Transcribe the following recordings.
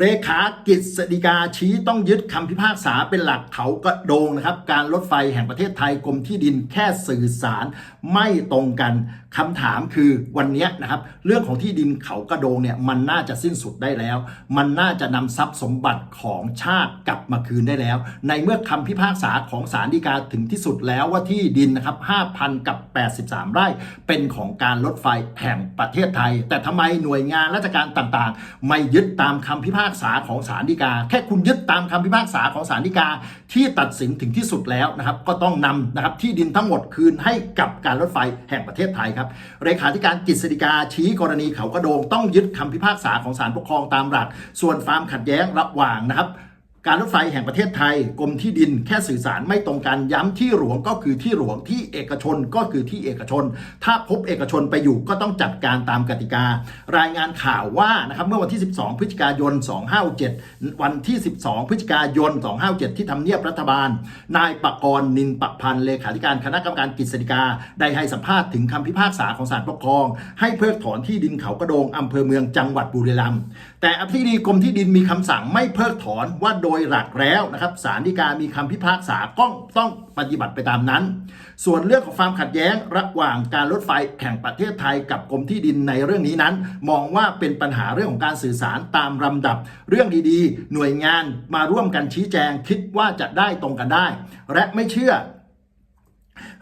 เลขากฤษฎีกาชี้ต้องยึดคำพิพากษาเป็นหลักเขากระโดงนะครับ การรถไฟแห่งประเทศไทยกรมที่ดินแค่สื่อสารไม่ตรงกันคำถามคือวันนี้นะครับ เรื่องของที่ดินเขากระโดงเนี่ยมันน่าจะสิ้นสุดได้แล้ว มันน่าจะนำทรัพย์สมบัติของชาติกลับมาคืนได้แล้ว ในเมื่อคำพิพากษาของศาลฎีกาถึงที่สุดแล้วว่าที่ดินนะครับ5,000 กับ 83 ไร่ เป็นของการรถไฟแห่งประเทศไทย แต่ทำไมหน่วยงานราชการต่างๆ ไม่ยึดตามคำพิพากากษาของศาลฎีกา แค่คุณยึดตามคำพิพากษาของศาลฎีกาที่ตัดสินถึงที่สุดแล้วนะครับก็ต้องนำนะครับที่ดินทั้งหมดคืนให้กับการรถไฟแห่งประเทศไทยครับเลขาธิการกฤษฎีกาชี้กรณีเขากระโดงต้องยึดคำพิพากษาของศาลปกครองตามหลัก ส่วนความขัดแย้งระหว่างนะครับ การรถไฟแห่งประเทศไทยกรมที่ดินแค่สื่อสารไม่ตรงกันย้ำที่หลวงก็คือที่หลวงที่เอกชนก็คือที่เอกชน ถ้าพบเอกชนไปอยู่ก็ต้องจัดการตามกติกา รายงานข่าวว่านะครับเมื่อวันที่ 12 พฤศจิกายน 257 วันที่ 12 พฤศจิกายน 257 ที่ทำเนียบรัฐบาล นายปกรณ์นินปักพันเลขาธิการคณะกรรมการกฤษฎีกา ได้ให้สัมภาษณ์ถึงคำพิพากษาของศาลปกครอง ให้เพิกถอนที่ดินเขากระโดงอำเภอเมืองจังหวัดบุรีรัมย์แต่อธิบดีกรมที่ดินมีคำสั่งไม่เพิกถอนว่าโดยหลักแล้วนะครับศาลฎีกามีคำพิพากษาก็ต้องปฏิบัติไปตามนั้น ส่วนเรื่องของความขัดแย้งระหว่างการรถไฟแห่งประเทศไทยกับกรมที่ดินในเรื่องนี้นั้น มองว่าเป็นปัญหาเรื่องของการสื่อสารตามลำดับ เรื่องดีๆ หน่วยงานมาร่วมกันชี้แจงคิดว่าจะได้ตรงกันได้ และไม่เชื่อ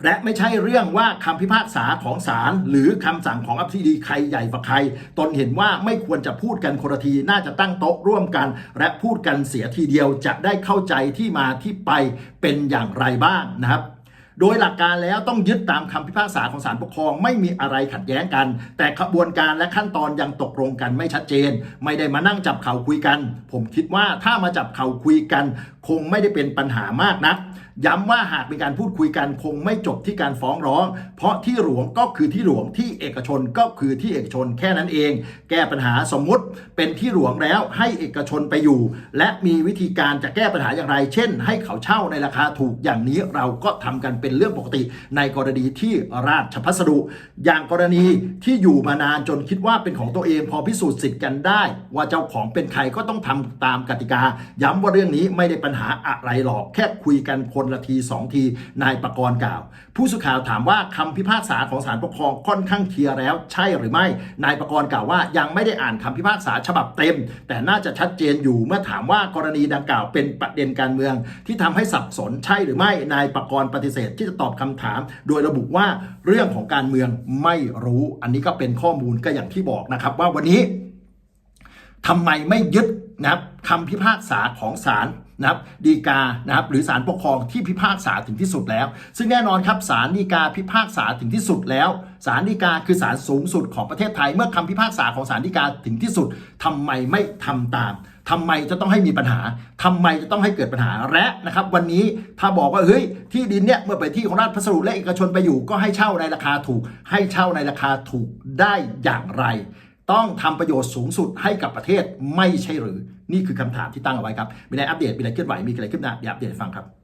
และไม่ใช่เรื่องว่าคำพิพากษาของศาลหรือคำสั่งของอธิบดีใครใหญ่กว่าใคร ตนเห็นว่าไม่ควรจะพูดกันคนละทีน่าจะตั้งโต๊ะร่วมกัน และพูดกันเสียทีเดียวจะได้เข้าใจที่มาที่ไปเป็นอย่างไรบ้างนะครับ โดยหลักการแล้วต้องยึดตามคำพิพากษาของศาลปกครองไม่มีอะไรขัดแย้งกัน แต่ขบวนการและขั้นตอนยังตกลงกันไม่ชัดเจน ไม่ได้มานั่งจับเข่าคุยกัน ผมคิดว่าถ้ามาจับเข่าคุยกัน คงไม่ได้เป็นปัญหามากนักย้ำว่าหากมีการพูดคุยกันคงไม่จบที่การฟ้องร้อง เพราะที่หลวงก็คือที่หลวงที่เอกชนก็คือที่เอกชนแค่นั้นเอง แก้ปัญหาสมมุติเป็นที่หลวงแล้วให้เอกชนไปอยู่ และมีวิธีการจะแก้ปัญหาอย่างไร เช่น ให้เขาเช่าในราคาถูกอย่างนี้เราก็ทำกันเป็นเรื่องปกติในกรณีที่ราชพัสดุ อย่างกรณีที่อยู่มานานจนคิดว่าเป็นของตัวเองพอพิสูจน์สิทธิ์กันได้ ว่าเจ้าของเป็นใครก็ต้องทำตามกติกา ย้ำว่าเรื่องนี้ไม่ได้ปัญหาอะไรหรอก แค่คุยกันคนละทีสองทีนายประกรณ์กล่าว ผู้สื่อข่าวถามว่าคำพิพากษาของศาลปกครองค่อนข้างเคลียร์แล้ว ใช่หรือไม่นายประกรณ์กล่าวว่ายังไม่ได้อ่านคำพิพากษาฉบับเต็ม แต่น่าจะชัดเจนอยู่เมื่อถามว่ากรณีดังกล่าวเป็นประเด็นการเมือง ที่ทำให้สับสนใช่หรือไม่นายประกรณ์ปฏิเสธที่จะตอบคำถาม โดยระบุว่าเรื่องของการเมืองไม่รู้ อันนี้ก็เป็นข้อมูลก็อย่างที่บอกนะครับ ว่าวันนี้ทำไมไม่ยึดนะครับคำพิพากษาของศาลนะครับดีกานะครับหรือศาลปกครองที่พิพากษาถึงที่สุดแล้ว ซึ่งแน่นอนครับศาลฎีกาพิพากษาถึงที่สุดแล้วศาลฎีกาคือศาลสูงสุดของประเทศไทย เมื่อคำพิพากษาของศาลฎีกาถึงที่สุดทำไมไม่ทำตาม ทำไมจะต้องให้มีปัญหาทำไมจะต้องให้เกิดปัญหาและนะครับวันนี้ถ้าบอกว่าเฮ้ยที่ดินเนี่ยเมื่อไปที่ของราชพัสดุและเอกชนไปอยู่ ก็ให้เช่าในราคาถูก ให้เช่าในราคาถูกได้อย่างไร ต้องทำประโยชน์สูงสุดให้กับประเทศไม่ใช่หรือ นี่คือคำถามที่ตั้งเอาไว้ครับมีอะไรอัปเดตมีอะไรเคลื่อนไหวมีอะไรขึ้นหน้าเดี๋ยวอัปเดตฟังครับ